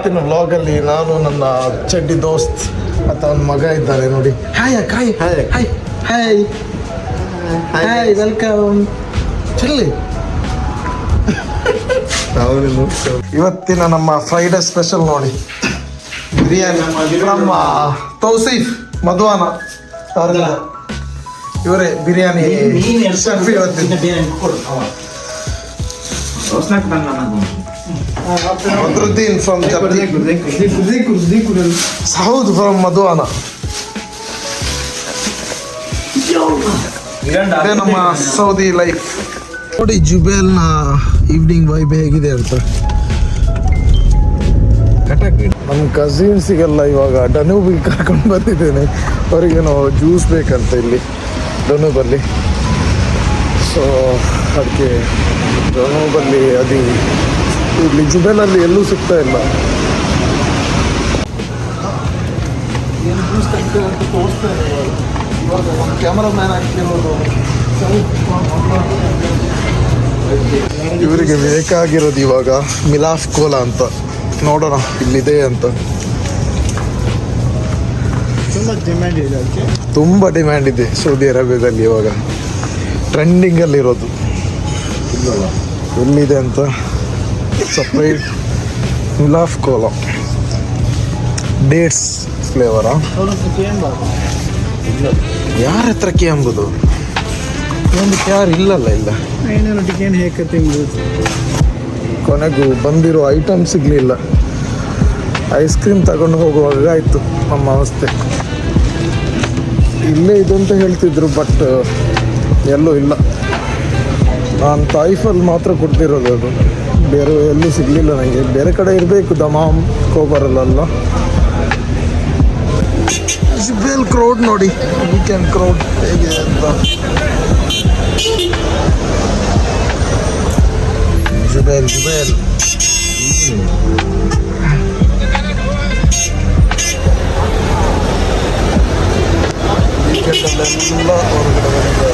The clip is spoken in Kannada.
ಇವತ್ತಿನ ವ್ಲಾಗಲ್ಲಿ ನಾನು ನನ್ನ ಚಡ್ಡಿ ದೋಸ್ತ್ ಮತ್ತು ಅವನ ಮಗ ಇದ್ದಾರೆ ನೋಡಿ. ಹಾಯ್ ಕಾಯ್ hi Hi. Hi hi hi welcome chilli ಇವತ್ತಿನ ನಮ್ಮ ಫ್ರೈಡೆ ಸ್ಪೆಷಲ್ ನೋಡಿ. ಬಿರಿಯಾನಿ ನಮ್ಮ ತೌಸೀಫ್ ಮಧುವಾನ ಇವರೇ ಬಿರಿಯಾನಿ ಶೆಫ್ ಇವತ್ತಿನ ಮದ್ರುದ್ದೀನ್ ಫ್ರಮ್ ಹೌದು ಫ್ರಮ್ ಮಧುವಾನ. ಇದೇ ನಮ್ಮ ಸೌದಿ ಲೈಫ್ ನೋಡಿ ಜುಬೇಲ್ನ ಈವ್ನಿಂಗ್ ವೈಬ್ ಹೇಗಿದೆ ಅಂತ. ನಮ್ಮ ಕಸಿನ್ಸಿಗೆಲ್ಲ ಇವಾಗ ಡನೂಬಿಗೆ ಕರ್ಕೊಂಡು ಬಂದಿದ್ದೇನೆ ಅವರಿಗೆ ನಾವು ಜ್ಯೂಸ್ ಬೇಕಂತ ಇಲ್ಲಿ ಡನೂಬಲ್ಲಿ ಸೊ ಅದಕ್ಕೆ ಡನೂಬಲ್ಲಿ ಅದು ಇಲ್ಲಿ ಜುಬೇಲಲ್ಲಿ ಎಲ್ಲೂ ಸಿಗ್ತಾ ಇಲ್ಲ. ಇವರಿಗೆ ಬೇಕಾಗಿರೋದು ಇವಾಗ ಮಿಲಾಫ್ ಕೋಲಾ ಅಂತ. ನೋಡೋಣ ಇಲ್ಲಿದೆ ಅಂತ. ತುಂಬ ಡಿಮ್ಯಾಂಡ್ ಇದೆ ಅದಕ್ಕೆ. ತುಂಬ ಡಿಮ್ಯಾಂಡ್ ಇದೆ ಸೌದಿ ಅರೇಬಿಯಾದಲ್ಲಿ ಇವಾಗ. ಟ್ರೆಂಡಿಂಗಲ್ಲಿರೋದು ಎಲ್ಲಿದೆ ಅಂತ. ಸಪ್ರೇಟ್ ಗುಲಾಫ್ ಕೋಲಾ ಡೇಟ್ಸ್ ಫ್ಲೇವರಾ ಯಾರ ಹತ್ರಕ್ಕೆ ಎಂಬುದು ಒಂದು ಯಾರು ಇಲ್ಲಲ್ಲ ಇಲ್ಲ. ಕೊನೆಗೂ ಬಂದಿರೋ ಐಟಮ್ ಸಿಗಲಿಲ್ಲ. ಐಸ್ ಕ್ರೀಮ್ ತಗೊಂಡು ಹೋಗುವಾಗ ಆಯಿತು ನಮ್ಮ ಅವಸ್ಥೆ. ಇಲ್ಲೇ ಇದು ಅಂತ ಹೇಳ್ತಿದ್ರು ಬಟ್ ಎಲ್ಲೂ ಇಲ್ಲ. ನಾನು ತಾಯಿಫಲ್ಲಿ ಮಾತ್ರ ಕೊಡ್ತಿರೋದು ಅದು. ಬೇರೆ ಎಲ್ಲೂ ಸಿಗಲಿಲ್ಲ ನನಗೆ ಬೇರೆ ಕಡೆ ಇರಬೇಕು ದಮಾಮ್ ಕೋಬರಲ್ಲ ಜುಬೇಲ್ ಕ್ರೌಡ್ ನೋಡಿ. ವೀಕೆಂಡ್ ಕ್ರೌಡ್ ಹೇಗೆ ಅಂತ. ಜುಬೇಲ್ ಜುಬೇಲ್ ವೀಕೆಂಡಲ್ಲೆಲ್ಲ ಹೊರಗಡೆ